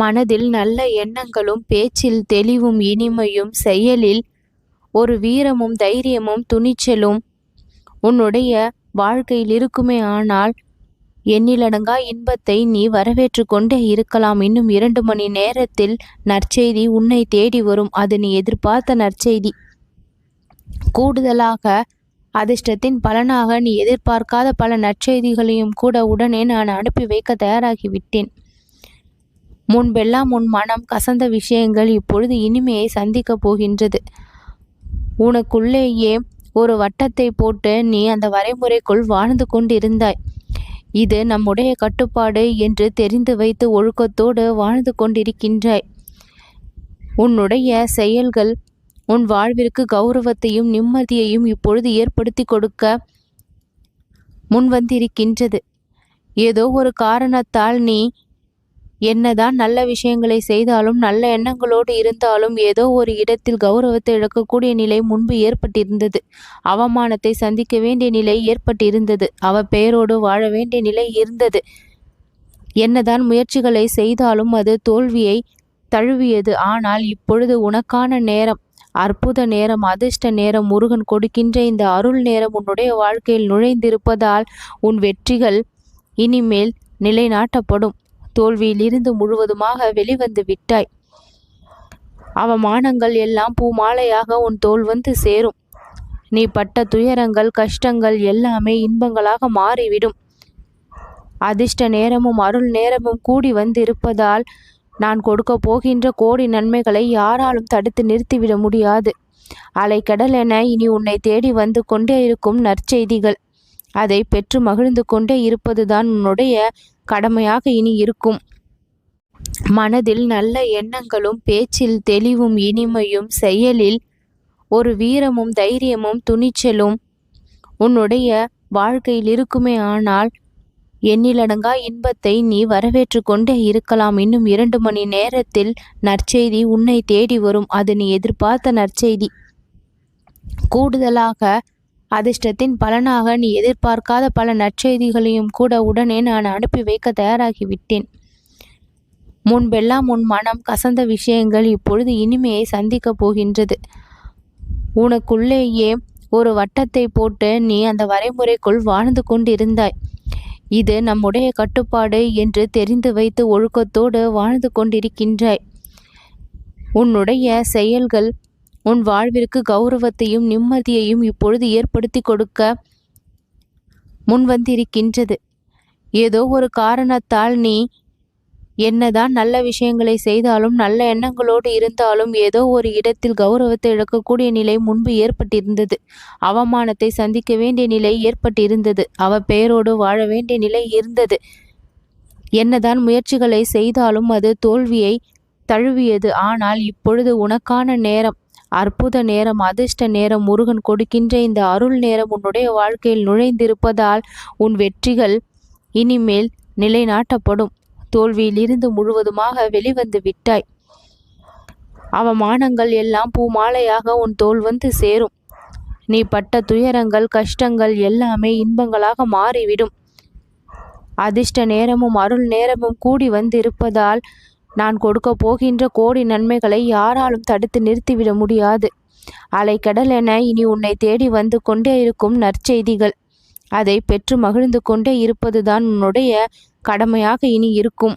மனதில் நல்ல எண்ணங்களும் பேச்சில் தெளிவும் இனிமையும் செயலில் ஒரு வீரமும் தைரியமும் துணிச்சலும் உன்னுடைய வாழ்க்கையில் இருக்குமே ஆனால் எண்ணிலடங்கா இன்பத்தை நீ வரவேற்று கொண்டே இருக்கலாம். இன்னும் இரண்டு மணி நேரத்தில் நற்செய்தி உன்னை தேடி வரும். அது நீ எதிர்பார்த்த நற்செய்தி. கூடுதலாக அதிர்ஷ்டத்தின் பலனாக நீ எதிர்பார்க்காத பல நற்செய்திகளையும் கூட உடனே நான் அனுப்பி வைக்க தயாராகிவிட்டேன். முன்பெல்லாம் உன் மனம் கசந்த விஷயங்கள் இப்பொழுது இனிமையை சந்திக்கப் போகின்றது. உனக்குள்ளேயே ஒரு வட்டத்தை போட்டு நீ அந்த வரைமுறைக்குள் வாழ்ந்து கொண்டிருந்தாய். இது நம்முடைய கட்டுப்பாடு என்று தெரிந்து வைத்து ஒழுக்கத்தோடு வாழ்ந்து கொண்டிருக்கின்றாய். உன்னுடைய செயல்கள் உன் வாழ்விற்கு கௌரவத்தையும் நிம்மதியையும் இப்பொழுது ஏற்படுத்தி கொடுக்க முன்வந்திருக்கின்றது. ஏதோ ஒரு காரணத்தால் நீ என்னதான் நல்ல விஷயங்களை செய்தாலும் நல்ல எண்ணங்களோடு இருந்தாலும் ஏதோ ஒரு இடத்தில் கௌரவத்தை இழக்கக்கூடிய நிலை முன்பு ஏற்பட்டிருந்தது. அவமானத்தை சந்திக்க வேண்டிய நிலை ஏற்பட்டிருந்தது. அவ பெயரோடு வாழ வேண்டிய நிலை இருந்தது. என்னதான் முயற்சிகளை செய்தாலும் அது தோல்வியை தழுவியது. ஆனால் இப்பொழுது உனக்கான நேரம் அற்புத நேரம் அதிர்ஷ்ட நேரம் முருகன் கொடுக்கின்ற இந்த அருள் நேரம் உன்னுடைய வாழ்க்கையில் நுழைந்திருப்பதால் உன் வெற்றிகள் இனிமேல் நிலைநாட்டப்படும். தோல்வியிலிருந்து முழுவதுமாக வெளிவந்து விட்டாய். அவமானங்கள் எல்லாம் பூமாலையாக உன் தோல் வந்து சேரும். நீ பட்ட துயரங்கள் கஷ்டங்கள் எல்லாமே இன்பங்களாக மாறிவிடும். அதிர்ஷ்ட நேரமும் அருள் நேரமும் கூடி வந்து இருப்பதால் நான் கொடுக்க போகின்ற கோடி நன்மைகளை யாராலும் தடுத்து நிறுத்திவிட முடியாது. அலைக்கடல் என இனி உன்னை தேடி வந்து கொண்டே இருக்கும் நற்செய்திகள். அதை பெற்று மகிழ்ந்து கொண்டே இருப்பதுதான் உன்னுடைய கடமையாக இனி இருக்கும். மனதில் நல்ல எண்ணங்களும் பேச்சில் தெளிவும் இனிமையும் செயலில் ஒரு வீரமும் தைரியமும் துணிச்சலும் உன்னுடைய வாழ்க்கையில் இருக்குமே ஆனால் எண்ணிலடங்கா இன்பத்தை நீ வரவேற்று கொண்டே இருக்கலாம். இன்னும் இரண்டு மணி நேரத்தில் நற்செய்தி உன்னை தேடி வரும். அது நீ எதிர்பார்த்த நற்செய்தி. கூடுதலாக அதிர்ஷ்டத்தின் பலனாக நீ எதிர்பார்க்காத பல நற்செய்திகளையும் கூட உடனே நான் அனுப்பி வைக்க தயாராகிவிட்டேன். முன்பெல்லாம் உன் மனம் கசந்த விஷயங்கள் இப்பொழுது இனிமையை சந்திக்கப் போகின்றது. உனக்குள்ளேயே ஒரு வட்டத்தை போட்டு நீ அந்த வரைமுறைக்குள் வாழ்ந்து கொண்டிருந்தாய். இது நம்முடைய கட்டுப்பாடு என்று தெரிந்து வைத்து ஒழுக்கத்தோடு வாழ்ந்து கொண்டிருக்கின்றாய். உன்னுடைய செயல்கள் உன் வாழ்விற்கு கௌரவத்தையும் நிம்மதியையும் இப்பொழுது ஏற்படுத்தி கொடுக்க முன்வந்திருக்கின்றது. ஏதோ ஒரு காரணத்தால் நீ என்னதான் நல்ல விஷயங்களை செய்தாலும் நல்ல எண்ணங்களோடு இருந்தாலும் ஏதோ ஒரு இடத்தில் கௌரவத்தை இழக்கக்கூடிய நிலை முன்பு ஏற்பட்டிருந்தது. அவமானத்தை சந்திக்க வேண்டிய நிலை ஏற்பட்டிருந்தது. அவ பெயரோடு வாழ வேண்டிய நிலை இருந்தது. என்னதான் முயற்சிகளை செய்தாலும் அது தோல்வியை தழுவியது. ஆனால் இப்பொழுது உனக்கான நேரம். அற்புத நேரம் அதிர்ஷ்ட நேரம் முருகன் கொடுக்கின்ற இந்த அருள் நேரம் உன்னுடைய வாழ்க்கையில் நுழைந்திருப்பதால் உன் வெற்றிகள் இனிமேல் நிலைநாட்டப்படும். தோல்வியிலிருந்து முழுவதுமாக வெளிவந்து விட்டாய். அவமானங்கள் எல்லாம் பூமாலையாக உன் தோல் வந்து சேரும். நீ பட்ட துயரங்கள் கஷ்டங்கள் எல்லாமே இன்பங்களாக மாறிவிடும். அதிர்ஷ்ட நேரமும் அருள் நேரமும் கூடி வந்து இருப்பதால் நான் கொடுக்க போகின்ற கோடி நன்மைகளை யாராலும் தடுத்து நிறுத்திவிட முடியாது. அலைக்கடல் என இனி உன்னை தேடி வந்து கொண்டே இருக்கும் நற்செய்திகள். அதை பெற்று மகிழ்ந்து கொண்டே இருப்பதுதான் உன்னுடைய கடமையாக இனி இருக்கும்.